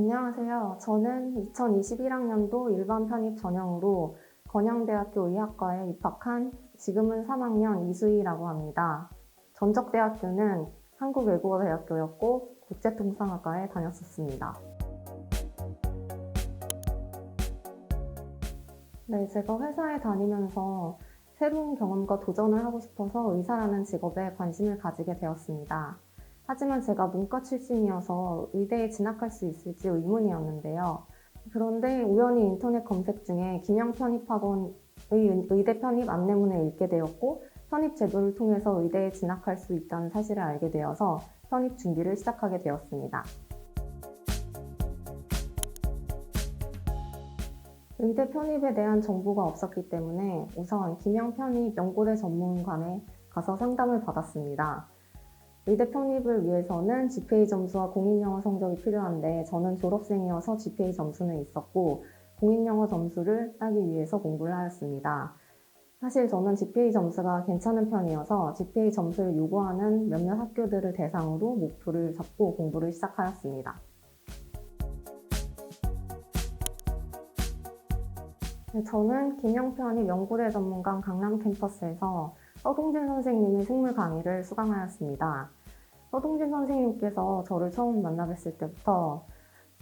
안녕하세요. 저는 2021학년도 일반 편입 전형으로 건양대학교 의학과에 입학한 지금은 3학년 이수희라고 합니다. 전적 대학교는 한국외국어대학교였고 국제통상학과에 다녔었습니다. 네, 제가 회사에 다니면서 새로운 경험과 도전을 하고 싶어서 의사라는 직업에 관심을 가지게 되었습니다. 하지만 제가 문과 출신이어서 의대에 진학할 수 있을지 의문이었는데요. 그런데 우연히 인터넷 검색 중에 김영 편입학원의 의대 편입 안내문을 읽게 되었고 편입 제도를 통해서 의대에 진학할 수 있다는 사실을 알게 되어서 편입 준비를 시작하게 되었습니다. 의대 편입에 대한 정보가 없었기 때문에 우선 김영 편입 연고대 전문관에 가서 상담을 받았습니다. 의대 편입을 위해서는 GPA 점수와 공인영어 성적이 필요한데 저는 졸업생이어서 GPA 점수는 있었고 공인영어 점수를 따기 위해서 공부를 하였습니다. 사실 저는 GPA 점수가 괜찮은 편이어서 GPA 점수를 요구하는 몇몇 학교들을 대상으로 목표를 잡고 공부를 시작하였습니다. 네, 저는 김영편이 연구대 전문관 강남 캠퍼스에서 서동진 선생님의 생물 강의를 수강하였습니다. 서동진 선생님께서 저를 처음 만나 뵀을 때부터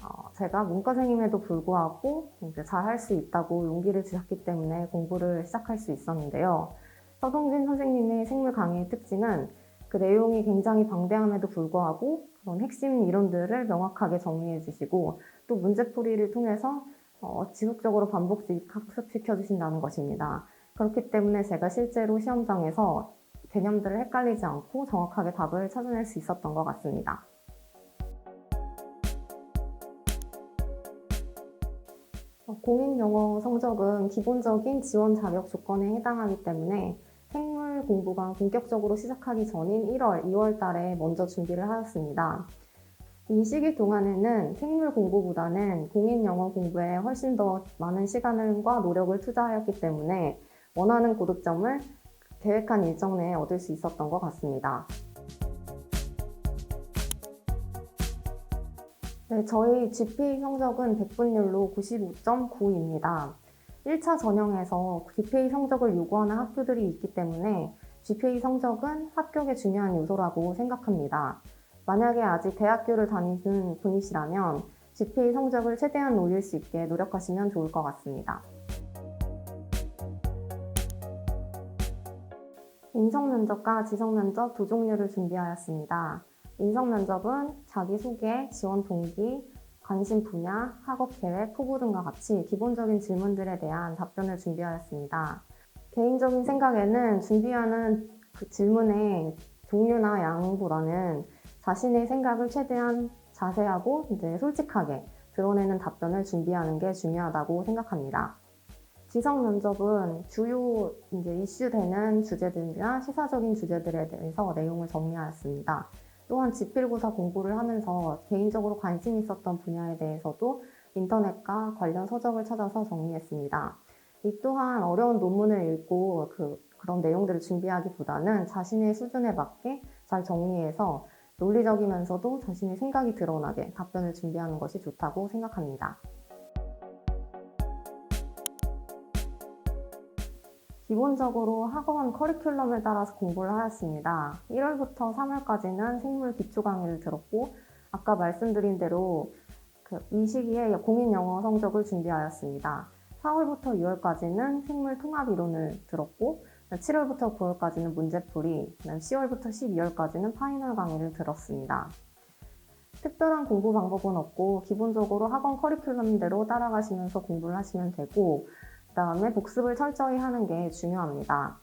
어, 제가 문과생임에도 불구하고 잘할 수 있다고 용기를 주셨기 때문에 공부를 시작할 수 있었는데요. 서동진 선생님의 생물 강의의 특징은 그 내용이 굉장히 방대함에도 불구하고 그런 핵심 이론들을 명확하게 정리해 주시고 또 문제풀이를 통해서 어, 지속적으로 반복직 학습시켜 주신다는 것입니다. 그렇기 때문에 제가 실제로 시험장에서 개념들을 헷갈리지 않고 정확하게 답을 찾아낼 수 있었던 것 같습니다. 어, 공인 영어 성적은 기본적인 지원 자격 조건에 해당하기 때문에 생물 공부가 본격적으로 시작하기 전인 1월, 2월 달에 먼저 준비를 하였습니다. 이 시기 동안에는 생물 공부보다는 공인 영어 공부에 훨씬 더 많은 시간과 노력을 투자하였기 때문에 원하는 고득점을 계획한 일정 내에 얻을 수 있었던 것 같습니다. 네, 저희 GPA 성적은 100분율로 95.9입니다. 1차 전형에서 GPA 성적을 요구하는 학교들이 있기 때문에 GPA 성적은 합격의 중요한 요소라고 생각합니다. 만약에 아직 대학교를 다니는 분이시라면 GPA 성적을 최대한 올릴 수 있게 노력하시면 좋을 것 같습니다. 인성 면접과 지성 면접 두 종류를 준비하였습니다. 인성 면접은 자기소개, 지원 동기, 관심 분야, 학업 계획, 포부 등과 같이 기본적인 질문들에 대한 답변을 준비하였습니다. 개인적인 생각에는 준비하는 그 질문의 종류나 양보다는 자신의 생각을 최대한 자세하고 이제 솔직하게 드러내는 답변을 준비하는 게 중요하다고 생각합니다. 지성 면접은 주요 이제 이슈되는 주제들이나 시사적인 주제들에 대해서 내용을 정리하였습니다. 또한 지필고사 공부를 하면서 개인적으로 관심 있었던 분야에 대해서도 인터넷과 관련 서적을 찾아서 정리했습니다. 이 또한 어려운 논문을 읽고 그, 그런 내용들을 준비하기보다는 자신의 수준에 맞게 잘 정리해서 논리적이면서도 자신의 생각이 드러나게 답변을 준비하는 것이 좋다고 생각합니다. 기본적으로 학원 커리큘럼에 따라서 공부를 하였습니다. 1월부터 3월까지는 생물 기초 강의를 들었고 아까 말씀드린 대로 그 이 시기에 공인 영어 성적을 준비하였습니다. 4월부터 6월까지는 생물 통합 이론을 들었고 7월부터 9월까지는 문제풀이, 10월부터 12월까지는 파이널 강의를 들었습니다. 특별한 공부 방법은 없고 기본적으로 학원 커리큘럼대로 따라가시면서 공부를 하시면 되고 다음에 복습을 철저히 하는 게 중요합니다.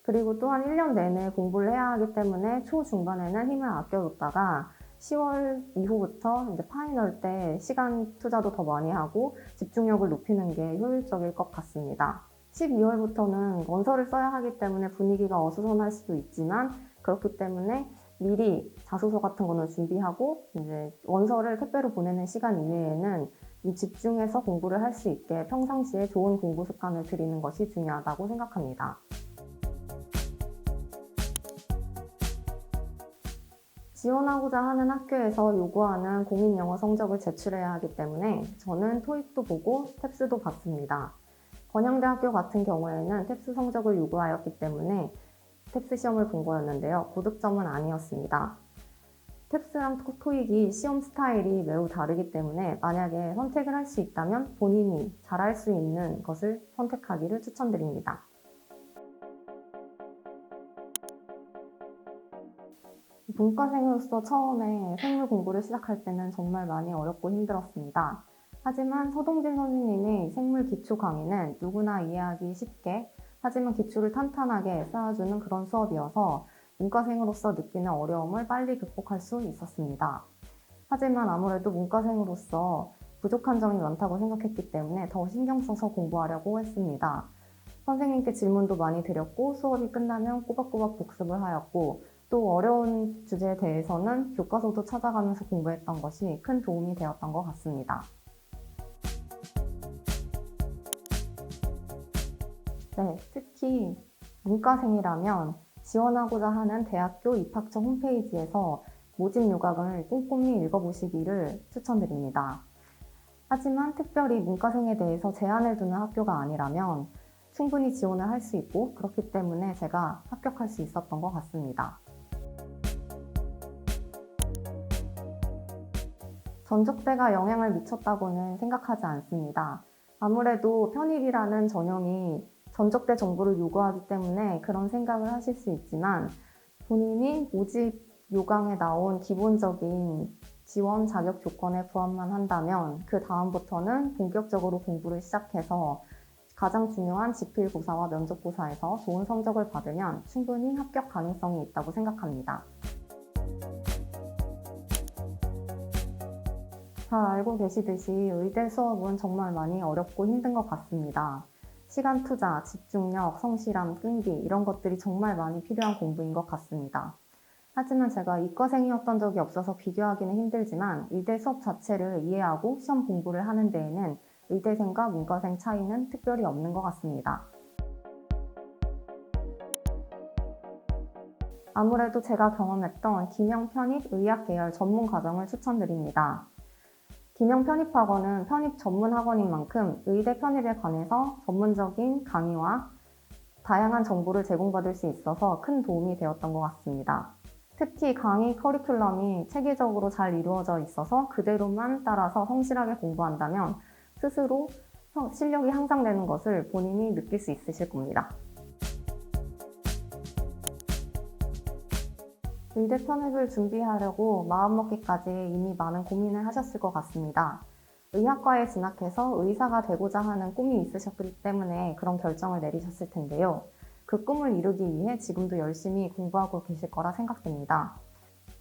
그리고 또한 1년 내내 공부를 해야 하기 때문에 초중반에는 힘을 아껴뒀다가 10월 이후부터 이제 파이널 때 시간 투자도 더 많이 하고 집중력을 높이는 게 효율적일 것 같습니다. 12월부터는 원서를 써야 하기 때문에 분위기가 어수선할 수도 있지만 그렇기 때문에 미리 자소서 같은 거는 준비하고 이제 원서를 택배로 보내는 시간 이외에는 이 집중해서 공부를 할 수 있게 평상시에 좋은 공부 습관을 들이는 것이 중요하다고 생각합니다. 지원하고자 하는 학교에서 요구하는 공인 영어 성적을 제출해야 하기 때문에 저는 토익도 보고 탭스도 봤습니다. 건양대학교 같은 경우에는 탭스 성적을 요구하였기 때문에 탭스 시험을 본 거였는데요. 고득점은 아니었습니다. 탭스랑 토- 토익이 시험 스타일이 매우 다르기 때문에 만약에 선택을 할 수 있다면 본인이 잘할 수 있는 것을 선택하기를 추천드립니다. 문과생으로서 처음에 생물 공부를 시작할 때는 정말 많이 어렵고 힘들었습니다. 하지만 서동진 선생님의 생물 기초 강의는 누구나 이해하기 쉽게 하지만 기초를 탄탄하게 쌓아주는 그런 수업이어서 문과생으로서 느끼는 어려움을 빨리 극복할 수 있었습니다. 하지만 아무래도 문과생으로서 부족한 점이 많다고 생각했기 때문에 더 신경 써서 공부하려고 했습니다. 선생님께 질문도 많이 드렸고 수업이 끝나면 꼬박꼬박 복습을 하였고 또 어려운 주제에 대해서는 교과서도 찾아가면서 공부했던 것이 큰 도움이 되었던 것 같습니다. 네, 특히 문과생이라면 지원하고자 하는 대학교 입학처 홈페이지에서 모집 요강을 꼼꼼히 읽어보시기를 추천드립니다. 하지만 특별히 문과생에 대해서 제한을 두는 학교가 아니라면 충분히 지원을 할 수 있고 그렇기 때문에 제가 합격할 수 있었던 것 같습니다. 전적대가 영향을 미쳤다고는 생각하지 않습니다. 아무래도 편입이라는 전형이 전적대 정보를 요구하기 때문에 그런 생각을 하실 수 있지만 본인이 모집 요강에 나온 기본적인 지원 자격 조건에 부합만 한다면 그 다음부터는 본격적으로 공부를 시작해서 가장 중요한 지필고사와 면접고사에서 좋은 성적을 받으면 충분히 합격 가능성이 있다고 생각합니다. 잘 알고 계시듯이 의대 수업은 정말 많이 어렵고 힘든 것 같습니다. 시간 투자, 집중력, 성실함, 끈기 이런 것들이 정말 많이 필요한 공부인 것 같습니다. 하지만 제가 이과생이었던 적이 없어서 비교하기는 힘들지만 의대 수업 자체를 이해하고 시험 공부를 하는 데에는 의대생과 문과생 차이는 특별히 없는 것 같습니다. 아무래도 제가 경험했던 기명 편입 의학 계열 전문 과정을 추천드립니다. 기명 편입학원은 편입 전문 학원인 만큼 의대 편입에 관해서 전문적인 강의와 다양한 정보를 제공받을 수 있어서 큰 도움이 되었던 것 같습니다. 특히 강의 커리큘럼이 체계적으로 잘 이루어져 있어서 그대로만 따라서 성실하게 공부한다면 스스로 성- 실력이 향상되는 것을 본인이 느낄 수 있으실 겁니다. 의대 편입을 준비하려고 마음먹기까지 이미 많은 고민을 하셨을 것 같습니다. 의학과에 진학해서 의사가 되고자 하는 꿈이 있으셨기 때문에 그런 결정을 내리셨을 텐데요. 그 꿈을 이루기 위해 지금도 열심히 공부하고 계실 거라 생각됩니다.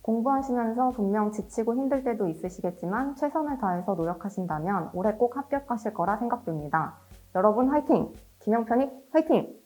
공부하시면서 분명 지치고 힘들 때도 있으시겠지만 최선을 다해서 노력하신다면 올해 꼭 합격하실 거라 생각됩니다. 여러분 화이팅! 김영편입 화이팅!